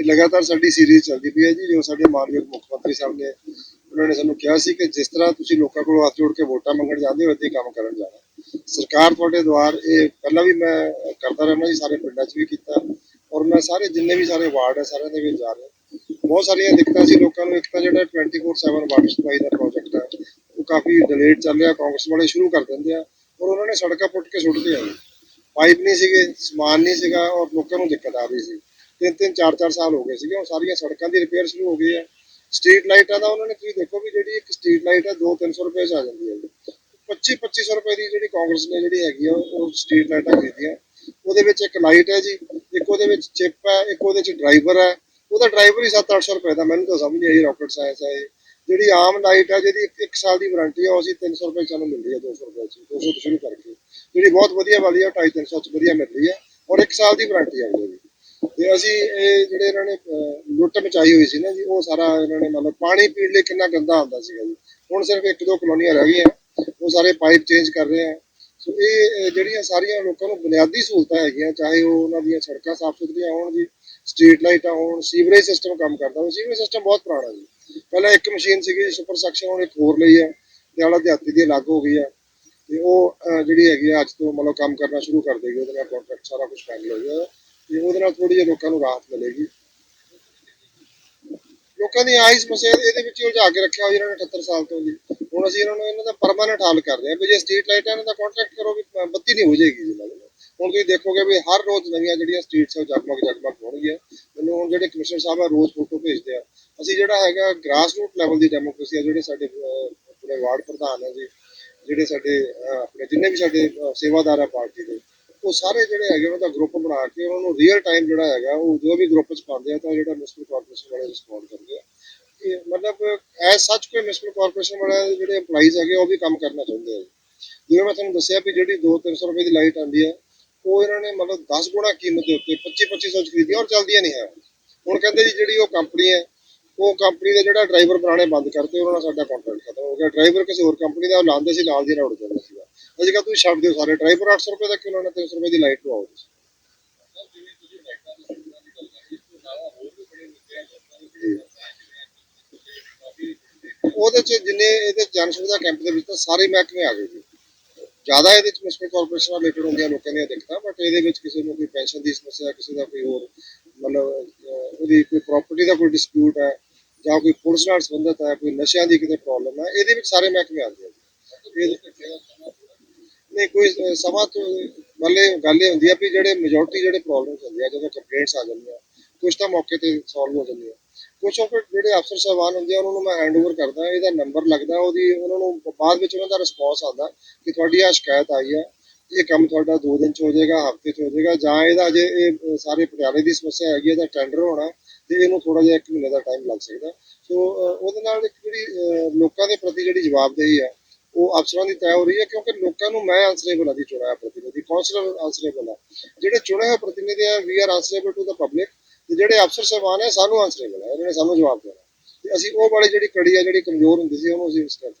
ਇਹ ਲਗਾਤਾਰ ਸਾਡੀ ਸੀਰੀਜ਼ ਚੱਲਦੀ ਪਈ ਹੈ ਜੀ, ਜੋ ਸਾਡੇ ਮਾਨਯੋਗ ਮੁੱਖ ਮੰਤਰੀ ਸਾਹਿਬ ਨੇ, ਉਹਨਾਂ ਨੇ ਸਾਨੂੰ ਕਿਹਾ ਸੀ ਕਿ ਜਿਸ ਤਰ੍ਹਾਂ ਤੁਸੀਂ ਲੋਕਾਂ ਕੋਲੋਂ ਹੱਥ ਜੋੜ ਕੇ ਵੋਟਾਂ ਮੰਗਣ ਜਾਂਦੇ ਹੋ ਇੱਥੇ ਕੰਮ ਕਰਨ ਜਾਣਾ ਸਰਕਾਰ ਤੁਹਾਡੇ ਦੁਆਰ, ਇਹ ਪਹਿਲਾਂ ਵੀ ਮੈਂ ਕਰਦਾ ਰਹਿਣਾ ਜੀ, ਸਾਰੇ ਪਿੰਡਾਂ 'ਚ ਵੀ ਕੀਤਾ ਔਰ ਮੈਂ ਸਾਰੇ, ਜਿੰਨੇ ਵੀ ਸਾਰੇ ਵਾਰਡ ਹੈ ਸਾਰਿਆਂ ਦੇ ਵਿੱਚ ਜਾ ਰਿਹਾ। ਬਹੁਤ ਸਾਰੀਆਂ ਦਿੱਕਤਾਂ ਸੀ ਲੋਕਾਂ ਨੂੰ, ਇੱਕ ਤਾਂ ਜਿਹੜਾ 24/7 ਵਾਟਰ ਸਪਲਾਈ ਦਾ ਪ੍ਰੋਜੈਕਟ ਹੈ, ਉਹ ਕਾਫੀ ਡਿਲੇਟ ਚੱਲ ਰਿਹਾ, ਕਾਂਗਰਸ ਵਾਲੇ ਸ਼ੁਰੂ ਕਰ ਦਿੰਦੇ ਆ ਔਰ ਉਹਨਾਂ ਨੇ ਸੜਕਾਂ ਪੁੱਟ ਕੇ ਸੁੱਟਦੇ ਆ ਪਾਈਪ ਨਹੀਂ ਸੀਗੇ, ਸਮਾਨ ਨਹੀਂ ਸੀਗਾ ਔਰ ਲੋਕਾਂ ਨੂੰ ਦਿੱਕਤ ਆ ਰਹੀ ਸੀ। ਤਿੰਨ ਤਿੰਨ ਚਾਰ ਚਾਰ ਸਾਲ ਹੋ ਗਏ ਸੀਗੇ ਉਹ ਸਾਰੀਆਂ ਸੜਕਾਂ ਦੀ ਰਿਪੇਅਰ ਸ਼ੁਰੂ ਹੋ ਗਈ ਹੈ। ਸਟਰੀਟ ਲਾਈਟਾਂ ਦਾ ਉਹਨਾਂ ਨੇ ਤੁਸੀਂ ਦੇਖੋ ਵੀ ਜਿਹੜੀ ਇੱਕ ਸਟਰੀਟ ਲਾਈਟ ਹੈ 2-300 ਰੁਪਏ 'ਚ ਆ ਜਾਂਦੀ ਹੈ। ਜੀ 25-2500 ਰੁਪਏ ਦੀ ਜਿਹੜੀ ਕਾਂਗਰਸ ਨੇ ਜਿਹੜੀ ਹੈਗੀ ਆ, ਉਹ ਸਟਰੀਟ ਲਾਈਟਾਂ ਖਰੀਦੀਆਂ। ਉਹਦੇ ਵਿੱਚ ਇੱਕ ਲਾਈਟ ਹੈ ਜੀ, ਇੱਕ ਉਹਦੇ ਵਿੱਚ ਚਿਪ ਹੈ, ਇੱਕ ਉਹਦੇ ਵਿੱਚ ਡਰਾਈਵਰ ਹੈ। ਉਹਦਾ ਡਰਾਈਵਰ ਹੀ 7-800 ਰੁਪਏ ਦਾ, ਮੈਨੂੰ ਤਾਂ ਸਮਝ ਨਹੀਂ ਆਈ ਰਾਕਟ ਸਾਇੰਸ ਹੈ ਇਹ। ਜਿਹੜੀ ਆਮ ਲਾਈਟ ਹੈ ਜਿਹਦੀ ਇੱਕ- ਸਾਲ ਦੀ ਵਾਰੰਟੀ ਹੈ ਉਹ ਅਸੀਂ 300 ਰੁਪਏ 'ਚ ਸਾਨੂੰ ਮਿਲ ਰਹੀ ਹੈ 200 ਰੁਪਏ 'ਚ 200 ਤੋਂ ਸ਼ੁਰੂ ਕਰਕੇ। ਜਿਹੜੀ ਬਹੁਤ ਵਧੀਆ ਵਾਲੀ ਹੈ 250 300 'ਚ ਵਧੀਆ ਮਿਲ ਰਹੀ ਹੈ, ਔਰ ਇੱਕ ਸਾਲ ਦੀ ਵਾਰੰਟੀ ਹੈ ਉਹਦੀ। ਤੇ ਅਸੀਂ ਇਹ ਜਿਹੜੇ ਇਹਨਾਂ ਨੇ ਲੁੱਟ ਮਚਾਈ ਹੋਈ ਸੀ ਨਾ ਜੀ, ਉਹ ਸਾਰਾ ਇਹਨਾਂ ਨੇ ਮਤਲਬ ਪਾਣੀ ਪੀਣ ਲਈ ਕਿੰਨਾ ਗੰਦਾ ਆਉਂਦਾ ਸੀਗਾ ਜੀ। ਹੁਣ ਸਿਰਫ ਇੱਕ ਦੋ ਕਲੋਨੀਆਂ ਰਹਿ ਗਈਆਂ, ਉਹ ਸਾਰੇ ਪਾਈਪ ਚੇਂਜ ਕਰ ਰਹੇ ਆ। ਸੋ ਇਹ ਜਿਹੜੀਆਂ ਸਾਰੀਆਂ ਲੋਕਾਂ ਨੂੰ ਬੁਨਿਆਦੀ ਸਹੂਲਤਾਂ ਹੈਗੀਆਂ, ਚਾਹੇ ਉਹ ਉਹਨਾਂ ਦੀਆਂ ਸੜਕਾਂ ਸਾਫ਼ ਸੁਥਰੀਆਂ ਹੋਣ ਜੀ, ਸਟਰੀਟ ਲਾਈਟਾਂ ਹੋਣ, ਸੀਵਰੇਜ ਸਿਸਟਮ ਕੰਮ ਕਰਦਾ ਉਹ ਸੀਵਰੇਜ ਸਿਸਟਮ ਬਹੁਤ ਪੁਰਾਣਾ ਜੀ। ਪਹਿਲਾਂ ਇੱਕ ਮਸ਼ੀਨ ਸੀਗੀ ਸੁਪਰ ਸੈਕਸ਼ਨ, ਹੁਣ ਇੱਕ ਹੋਰ ਲਈ ਹੈ ਤੇ ਆਲਾ ਦਿਹਾਤੀ ਦੀ ਅਲੱਗ ਹੋ ਗਈ ਆ। ਤੇ ਉਹ ਜਿਹੜੀ ਹੈਗੀ ਆ, ਅੱਜ ਤੋਂ ਮਤਲਬ ਕੰਮ ਕਰਨਾ ਸ਼ੁਰੂ ਕਰ ਦੇਗੀ, ਉਹਦੇ ਨਾਲ ਕੰਟਰੈਕਟ ਸਾਰਾ ਕੁਝ ਫਾਈਨਲ ਹੋ ਗਿਆ ਤੇ ਉਹਦੇ ਨਾਲ ਥੋੜੀ ਜਿਹੀ ਲੋਕਾਂ ਨੂੰ ਰਾਹਤ ਮਿਲੇਗੀ। ਲੋਕਾਂ ਦੀ ਆਹੀ ਸਮੱਸਿਆ ਇਹਦੇ ਵਿੱਚ ਉਲਝਾ ਕੇ ਰੱਖਿਆ ਹੋਇਆ ਇਹਨਾਂ ਨੇ 78 ਸਾਲ ਤੋਂ ਜੀ। ਹੁਣ ਅਸੀਂ ਇਹਨਾਂ ਨੂੰ, ਇਹਨਾਂ ਦਾ ਪਰਮਾਨੈਂਟ ਹੱਲ ਕਰ ਰਹੇ ਹਾਂ ਵੀ ਜੇ ਸਟਰੀਟ ਲਾਈਟਾਂ ਇਹਨਾਂ ਦਾ ਕੰਟਰੈਕਟ ਕਰੋ ਵੀ ਬੱਤੀ ਨਹੀਂ ਹੋ ਜਾਏਗੀ ਜੀ ਮਤਲਬ ਹੁਣ ਤੁਸੀਂ ਦੇਖੋਗੇ ਵੀ ਹਰ ਰੋਜ਼ ਨਵੀਆਂ ਜਿਹੜੀਆਂ ਸਟਰੀਟਸ ਆ ਜਗਮਗ ਜਗਮਗ ਹੋਣਗੀਆਂ ਮੈਨੂੰ ਹੁਣ ਜਿਹੜੇ ਕਮਿਸ਼ਨਰ ਸਾਹਿਬ ਆ, ਰੋਜ਼ ਫੋਟੋ ਭੇਜਦੇ ਆ। ਅਸੀਂ ਜਿਹੜਾ ਹੈਗਾ ਗ੍ਰਾਸ ਰੂਟ ਲੈਵਲ ਦੀ ਡੈਮੋਕ੍ਰੇਸੀ ਆ, ਜਿਹੜੇ ਸਾਡੇ ਆਪਣੇ ਵਾਰਡ ਪ੍ਰਧਾਨ ਆ ਜੀ, ਜਿਹੜੇ ਸਾਡੇ ਆਪਣੇ ਜਿੰਨੇ ਵੀ ਸਾਡੇ ਸੇਵਾਦਾਰ ਆ ਪਾਰਟੀ ਦੇ ਉਹ ਸਾਰੇ ਜਿਹੜੇ ਹੈਗੇ ਉਹਨਾਂ ਦਾ ਗਰੁੱਪ ਬਣਾ ਕੇ ਉਹਨਾਂ ਨੂੰ ਰੀਅਲ ਟਾਈਮ ਜਿਹੜਾ ਹੈਗਾ, ਉਹ ਜੋ ਵੀ ਗਰੁੱਪ ਚ ਪਾਉਂਦੇ ਆ ਤਾਂ ਜਿਹੜਾ ਮਿਊਨਿਸਪਲ ਕਾਰਪੋਰੇਸ਼ਨ ਵਾਲੇ ਰਿਸਪੌਂਡ ਕਰਦੇ ਆ। ਇਹ ਮਤਲਬ ਐਸ ਸੱਚ ਕੋਈ ਮਿਊਨਿਸਪਲ ਕਾਰਪੋਰੇਸ਼ਨ ਵਾਲੇ ਜਿਹੜੇ EMPLOYEES ਹੈਗੇ, ਉਹ ਵੀ ਕੰਮ ਕਰਨਾ ਚਾਹੁੰਦੇ ਆ ਜਿਵੇਂ ਮੈਂ ਤੁਹਾਨੂੰ ਦੱਸਿਆ ਵੀ ਜਿਹੜੀ 2-300 ਰੁਪਏ ਦੀ ਲਾਈਟ ਆਉਂਦੀ ਹੈ ਉਹ ਇਹਨਾਂ ਨੇ ਮਤਲਬ 10 ਗੁਣਾ ਕੀਮਤ ਦੇ ਉੱਤੇ 25-2500 ਚ ਖਰੀਦੀ ਔਰ ਚੱਲਦੀਆਂ ਨਹੀਂ ਹੈ। ਹੁਣ ਕਹਿੰਦੇ ਜੀ ਜਿਹੜੀ ਉਹ ਕੰਪਨੀ ਹੈ, ਉਹ ਕੰਪਨੀ ਦਾ ਜਿਹੜਾ ਡਰਾਈਵਰ ਬਣਾਉਣੇ ਬੰਦ ਕਰਤੇ, ਉਹਨਾਂ ਨਾਲ ਸਾਡਾ ਕੰਟਰੈਕਟ ਖਤਮ ਹੋ ਗਿਆ। ਡਰਾਈਵਰ ਕਿਸੇ ਹੋਰ ਕੰਪਨੀ ਦਾ ਉਹ ਲਾਉਂਦੇ ਸੀ, ਨਾਲ ਦੀ ਨਾਲ ਉੱਡ ਜਾਂਦਾ ਸੀ। ਅਸੀਂ ਕਿਹਾ ਤੁਸੀਂ ਛੱਡ ਦਿਓ ਸਾਰੇ। ਡਰਾਈਵਰ 800 ਰੁਪਏ ਦਾ ਕਿਉਂ ਲਾਉਣਾ 300 ਰੁਪਏ ਦੀ ਲਾਈਟ ਲਵਾਓ ਤੁਸੀਂ। ਉਹਦੇ ਚ ਜਿੰਨੇ ਇਹਦੇ ਜਨ ਸੁਵਿਧਾ ਕੈਂਪ ਦੇ ਵਿੱਚ ਤਾਂ ਸਾਰੇ ਮਹਿਕਮੇ ਆ ਗਏ ਜੀ। ਜ਼ਿਆਦਾ ਇਹਦੇ ਚ ਮਿਊਨਿਸਪਲ ਕਾਰਪੋਰੇਸ਼ਨ ਨਾਲ ਰਿਲੇਟਡ ਹੁੰਦੀਆਂ ਲੋਕਾਂ ਦੀਆਂ ਦਿੱਕਤਾਂ ਬਟ ਇਹਦੇ ਵਿੱਚ ਕਿਸੇ ਨੂੰ ਕੋਈ ਪੈਨਸ਼ਨ ਦੀ ਸਮੱਸਿਆ, ਕਿਸੇ ਦਾ ਕੋਈ ਹੋਰ ਮਤਲਬ ਉਹਦੀ ਕੋਈ ਪ੍ਰਾਪਰਟੀ ਦਾ ਕੋਈ ਡਿਸਪਿਊਟ ਹੈ, ਜਾਂ ਕੋਈ ਪੁਲਿਸ ਨਾਲ ਸੰਬੰਧਿਤ ਹੈ, ਕੋਈ ਨਸ਼ਿਆਂ ਦੀ ਕਿਤੇ ਪ੍ਰੋਬਲਮ ਹੈ, ਇਹਦੇ ਵਿੱਚ ਸਾਰੇ ਮਹਿਕਮੇ ਆਉਂਦੇ ਆ ਜੀ। ਇਹ- ਕੋਈ ਸਮਾਂ ਤੋਂ ਮੱਲੇ ਗੱਲ ਇਹ ਹੁੰਦੀ ਆ ਵੀ ਜਿਹੜੇ ਮੈਜੋਰਟੀ ਜਿਹੜੇ ਪ੍ਰੋਬਲਮਸ ਹੁੰਦੀਆਂ ਜਦੋਂ ਕੰਪਲੇਂਟਸ ਆ ਜਾਂਦੀਆਂ ਕੁਝ ਤਾਂ ਮੌਕੇ ਤੇ ਸੋਲਵ ਹੋ ਜਾਂਦੀਆਂ। ਕੁਝ ਉਹ ਜਿਹੜੇ ਅਫਸਰ ਸਾਹਿਬਾਨ ਹੁੰਦੇ ਆ, ਉਹਨਾਂ ਨੂੰ ਮੈਂ ਹੈਂਡਓਵਰ ਕਰਦਾ, ਇਹਦਾ ਨੰਬਰ ਲੱਗਦਾ, ਉਹਦੀ ਉਹਨਾਂ ਨੂੰ ਬਾਅਦ ਵਿੱਚ ਉਹਨਾਂ ਦਾ ਰਿਸਪੌਂਸ ਆਉਂਦਾ ਕਿ ਤੁਹਾਡੀ ਆ ਸ਼ਿਕਾਇਤ ਆਈ ਆ, ਇਹ ਕੰਮ ਤੁਹਾਡਾ 2 ਦਿਨ ਚ ਹੋ ਜਾਏਗਾ, ਹਫ਼ਤੇ ਚ ਹੋ ਜਾਏਗਾ, ਜਾਂ ਇਹਦਾ ਅਜੇ ਇਹ ਸਾਰੇ ਪਟਿਆਲੇ ਦੀ ਸਮੱਸਿਆ ਹੈਗੀ ਇਹਦਾ ਟੈਂਡਰ ਹੋਣਾ, ਤੇ ਇਹਨੂੰ ਥੋੜਾ ਜਿਹਾ 1 ਮਹੀਨੇ ਦਾ ਟਾਈਮ ਲੱਗ ਸਕਦਾ। ਸੋ ਉਹਦੇ ਨਾਲ ਇੱਕ ਜਿਹੜੀ ਲੋਕਾਂ ਦੇ ਪ੍ਰਤੀ ਜਿਹੜੀ ਜਵਾਬਦੇਹੀ ਆ ਉਹ ਅਫਸਰਾਂ ਦੀ ਤੈਅ ਹੋ ਰਹੀ ਹੈ ਕਿਉਂਕਿ ਲੋਕਾਂ ਨੂੰ ਮੈਂ ਆਨਸਰੇਬਲ ਆ ਦੀ ਚੁਣਿਆ ਪ੍ਰਤੀਨਿਧੀ ਕੌਂਸਲਰ ਆਨਸਰੇਬਲ ਆ ਜਿਹੜੇ ਚੁਣੇ ਹੋਏ ਪ੍ਰਤੀਨਿਧੀ ਆ we are answerable to the public ਤੇ ਜਿਹੜੇ ਅਫਸਰ ਸਾਹਿਬਾਨ ਹੈ, ਸਾਨੂੰ ਆਨਸਰੇਬਲ ਹੈ, ਇਹਨਾਂ ਨੇ ਸਾਨੂੰ ਜਵਾਬ ਦੇਣਾ। ਅਸੀਂ ਉਹ ਵਾਲੀ ਜਿਹੜੀ ਕੜੀ ਆ ਜਿਹੜੀ ਕਮਜ਼ੋਰ ਹੁੰਦੀ ਸੀ, ਉਹਨੂੰ ਅਸੀਂ ਸਟਰੈਂਥ